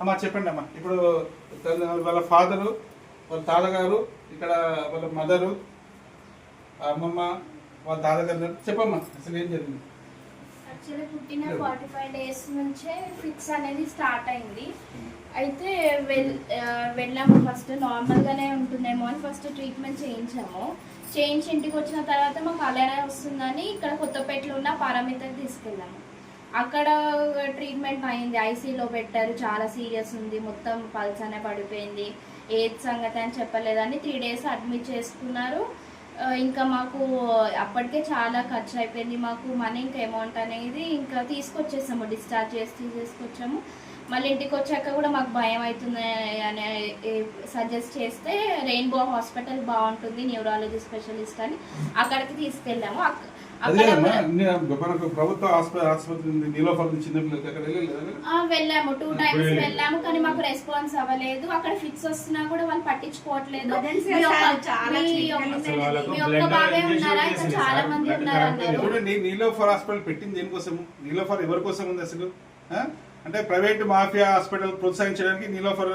అమ్మా చెప్పండి అమ్మా. ఇప్పుడు వాళ్ళ ఫాదరు వాళ్ళ తాతగారు ఇక్కడ వాళ్ళ మదరు అమ్మమ్మ వాళ్ళ తాతగారు చెప్పమ్మా అసలు ఏం జరిగింది? యాక్చువల్లీ పుట్టిన ఫార్టీ ఫైవ్ డేస్ నుంచే ఫిక్స్ అనేది స్టార్ట్ అయింది. అయితే వెల్ వెళ్ళాము. ఫస్ట్ నార్మల్గానే ఉంటుందేమో అని ఫస్ట్ ట్రీట్మెంట్ చేయించాము. చేయించి ఇంటికి వచ్చిన తర్వాత మాకు అలానే వస్తుందని ఇక్కడ కొత్తపేటలో ఉన్న పారామితకి తీసుకెళ్ళాము. అక్కడ ట్రీట్మెంట్ అయింది. ఐసీలో పెట్టారు. చాలా సీరియస్ ఉంది. మొత్తం పల్స్ అనే పడిపోయింది. ఏది సంగతి అని చెప్పలేదని త్రీ డేస్ అడ్మిట్ చేసుకున్నారు. ఇంకా మాకు అప్పటికే చాలా ఖర్చు అయిపోయింది. మాకు మనీ ఇంకా అమౌంట్ అనేది ఇంకా తీసుకొచ్చేసాము. డిశ్చార్జ్ చేసి తీసుకొచ్చాము. మళ్ళీ ఇంటికి వచ్చాక కూడా మాకు భయం అవుతుంది అని సజెస్ట్ చేస్తే రెయిన్బో హాస్పిటల్ బాగుంటుంది. న్యూరాలజీ స్పెషలిస్ట్ అని అక్కడికి తీసుకెళ్ళాము. వెళ్ళాము. టూ టైమ్స్ వెళ్ళాము కానీ మాకు రెస్పాన్స్ అవ్వలేదు. అక్కడ ఫిక్స్ వస్తున్నా కూడా వాళ్ళు పట్టించుకోవట్లేదు. చాలా. మంది blood ఉన్నారు correct అన్నారు చూడండి నీలోఫర్ హాస్పిటల్ పెట్టింది దేనికోసం నీలోఫర్ ఎవరి కోసం ఉంది అసలు? అంటే ప్రైవేట్ మాఫియా హాస్పిటల్ ప్రోత్సహించడానికి నీలోఫర్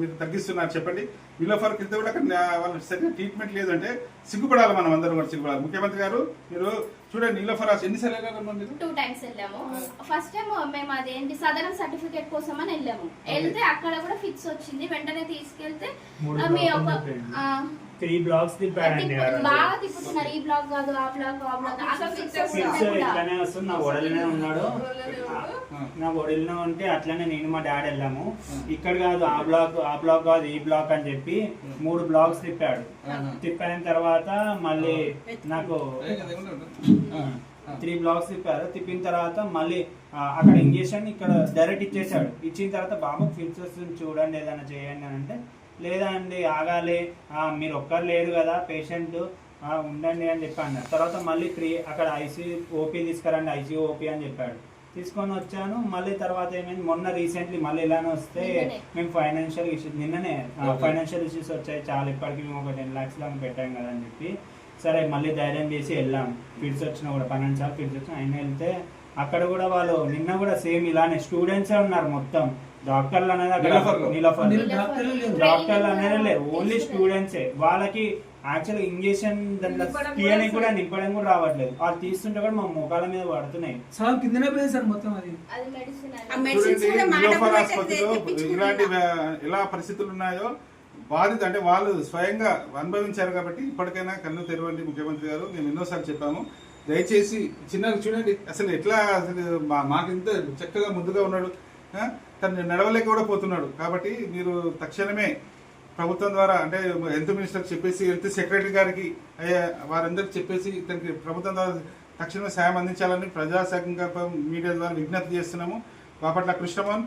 మీరు తగ్గిస్తున్నారు చెప్పండి. నీలోఫర్ కింద కూడా వాళ్ళకి సరిగ్గా ట్రీట్మెంట్ లేదంటే సిగ్గుపడాలి మనం అందరం కూడా సిగ్గుపడాలి. ముఖ్యమంత్రి గారు మీరు చూడండి నీలోఫర్ ఎన్నిసార్లు వెళ్ళారమ్మా మీరు టూ టైమ్స్ వెళ్ళాము. ఫస్ట్ టైం మేము అదేంటి సదరన్ సర్టిఫికేట్ కోసం అని వెళ్ళాము వెళ్తే అక్కడ కూడా ఫిక్స్ వచ్చింది. వెంటనే తీసుకెళ్తే మీ ఒక త్రీ బ్లాక్స్ తిప్పాడండి. బాగా తిప్పుతున్నారు ఈ బ్లాక్ కాదు ఆ బ్లాక్ ఆ బ్లాక్ అక్కడ ఫిక్స్ ఫిక్స్ వస్తుంది కూడా ఇట్లానే వస్తుంది నా ఒడలనే ఉన్నాడు నా ఒడలనే ఉంటే అట్లనే నేను మా డాడీ వెళ్ళాము ఇక్కడ కాదు ఆ బ్లాక్ ఆ బ్లాక్ కాదు ఈ బ్లాక్ అని చెప్పి మూడు బ్లాక్స్ తిప్పాడు. తిప్పిన తర్వాత మళ్ళీ నాకు. త్రీ బ్లాక్స్ తిప్పారు తిప్పిన తర్వాత మళ్ళీ అక్కడ ఇంజక్షన్ ఇక్కడ డైరెక్ట్ ఇచ్చేసాడు ఇచ్చిన తర్వాత బాబు వస్తుంది చూడండి ఏదైనా చేయండి అని అంటే లేదా అండి ఆగాలి. ఆ, మీరు ఒక్కరు లేరు కదా పేషెంట్. ఉండండి అని చెప్పాను. తర్వాత మళ్ళీ ఫ్రీ అక్కడ ఐసీ ఓపీ తీసుకురండి ఐసీ ఓపీ అని చెప్పాడు. తీసుకొని వచ్చాను. మళ్ళీ తర్వాత ఏమైంది? మొన్న రీసెంట్లీ మళ్ళీ ఇలానే వస్తే. మేము ఫైనాన్షియల్ ఇష్యూస్ నిన్ననే. ఫైనాన్షియల్ ఇష్యూస్ వచ్చాయి. చాలా ఇప్పటికి మేము ఒక టెన్ ల్యాక్స్ దాకా పెట్టాం కదా అని చెప్పి. సరే మళ్ళీ ధైర్యం చేసి వెళ్ళాం. ఫిట్స్ వచ్చినా కూడా పన్నెండు సార్లు ఫిట్స్ వచ్చినా ఆయన వెళ్తే అక్కడ కూడా వాళ్ళు నిన్న కూడా సేమ్ ఇలానే స్టూడెంట్సే ఉన్నారు మొత్తం. డాక్టర్లు అనేది అక్కడ. నీలోఫర్ డాక్టర్లు అనేది లేరు ఓన్లీ స్టూడెంట్సే వాళ్ళకి యాక్చువల్ ఇంజక్షన్ దాంట్లో తీయని కూడా నింపడం కూడా రావట్లేదు. వాళ్ళు తీస్తుంటే కూడా మా ముఖాల మీద పడుతున్నాయి. కిందనే పోయింది సార్ మొత్తం అది. ఇలాంటి ఎలా పరిస్థితులు ఉన్నాయో బాధిత అంటే వాళ్ళు స్వయంగా అనుభవించారు కాబట్టి ఇప్పటికైనా కళ్ళు తెరవండి ముఖ్యమంత్రి గారు. మేము ఎన్నోసార్లు చెప్పాము. దయచేసి చిన్న చూడండి అసలు ఎట్లా అసలు మా- మాకు ఇంత చక్కగా ముందుగా ఉన్నాడు? తను నడవలేక కూడా పోతున్నాడు. కాబట్టి మీరు తక్షణమే ప్రభుత్వం ద్వారా అంటే హెల్త్ మినిస్టర్ చెప్పేసి హెల్త్ సెక్రటరీ గారికి అయ్యా వారందరికి చెప్పేసి తనకి ప్రభుత్వం ద్వారా తక్షణమే సాయం అందించాలని ప్రజా సంకల్పం మీడియా ద్వారా విజ్ఞప్తి చేస్తున్నాము. బాపట్ల కృష్ణమోహన్